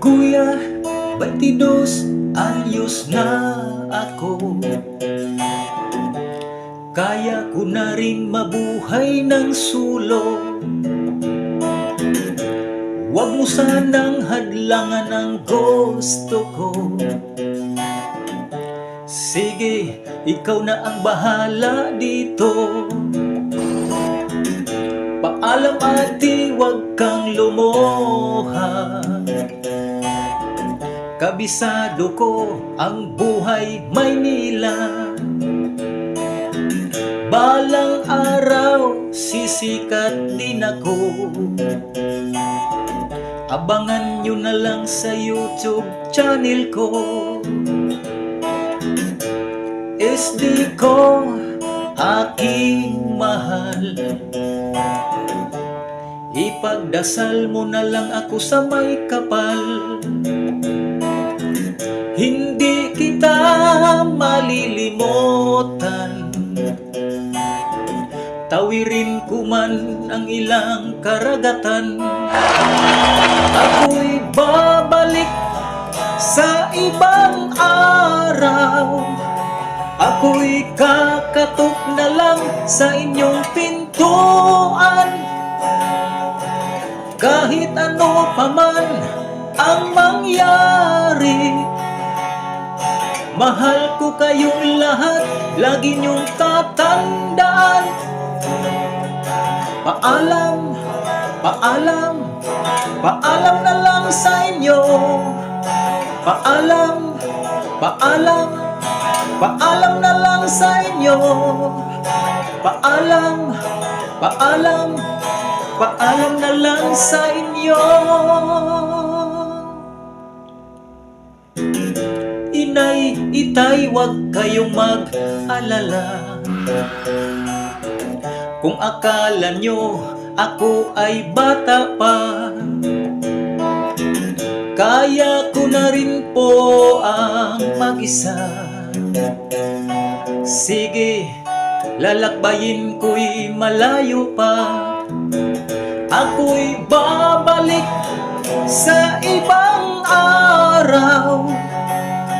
Kuya, batidos, ayos na ako. Kaya ko na rin mabuhay ng sulong Huwag mo sanang hadlangan ang gusto ko. Sige, ikaw na ang bahala dito. Paalam ate, huwag kang lumuha Kabisado ko ang buhay Maynila Balang araw, sisikat din ako. Abangan nyo na lang sa YouTube channel ko SD ko, aking mahal. Ipagdasal mo na lang ako sa may kapal. Hindi kita malilimutan. Tawirin ko man ang ilang karagatan. Ako'y babalik sa ibang araw Ako'y kakatok na lang sa inyong pintuan. Kahit ano pa man ang mangyari Mahal ko kayong lahat, lagi niyong tatandaan. Paalam, paalam, paalam na lang sa inyo. Paalam, paalam, paalam na lang sa inyo. Paalam, paalam, paalam na lang sa inyo. Inay, itay, wag kayong mag-alala. Kung akala nyo ako ay bata pa Kaya ko na rin po ang mag-isa Sige, lalakbayin ko'y malayo pa. Ako'y babalik sa ibang araw.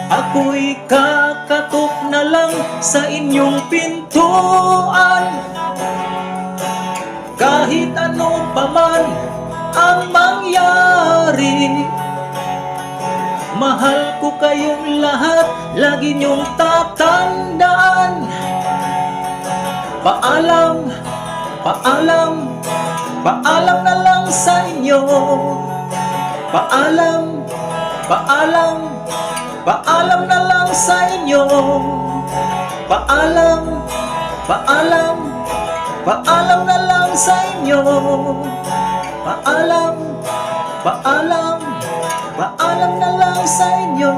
Ako'y kakatok na lang sa inyong pintuan. Kahit ano pa man ang mangyari Mahal ko kayong lahat, lagi niyong tatandaan. Paalam, paalam, paalam na lang sa inyo. Paalam, paalam, paalam na lang sa inyo. Paalam, paalam, paalam na lang sa inyo. Paalam, paalam, Paalam na lang sa inyo.